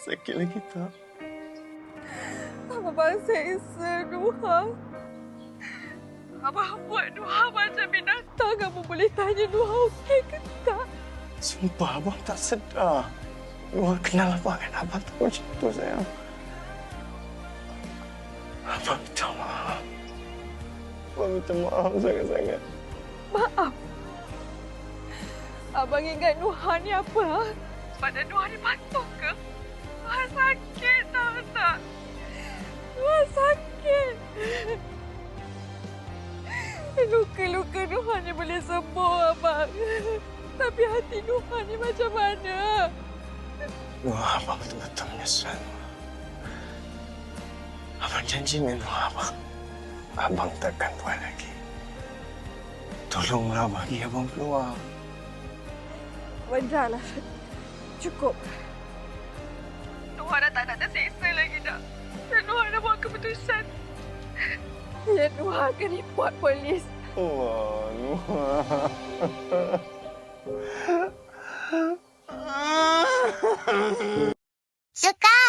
Sakit lagi tak? Abang seksa Nuha. Abang buat Nuha macam binatang. Abang boleh tanya Nuha okey ke tak? Sumpah abang tak sedar. Luar kenal abang kan abang tak macam tu sayang. Abang minta maaf. Abang minta maaf sangat-sangat. Maaf. Abang ingat Nuha ni apa? Ha? Badan Nuha ni patuh ke? Nuha sakit tahu tak? Nuha sakit. Luka-luka Nuha ni boleh sembuh abang. Tapi hati Nuha ni macam mana? Wah, abang betul-betul menyesal. Abang janji dengan Wah, abang. Abang takkan buat lagi. Tolonglah bagi abang keluar. Wajarlah. Cukup. Nuha dah tak nak tersiksa lagi dah. Dan Nuha dah buat keputusan. Ya, Nuha akan report polis. Wah, Nuh. suka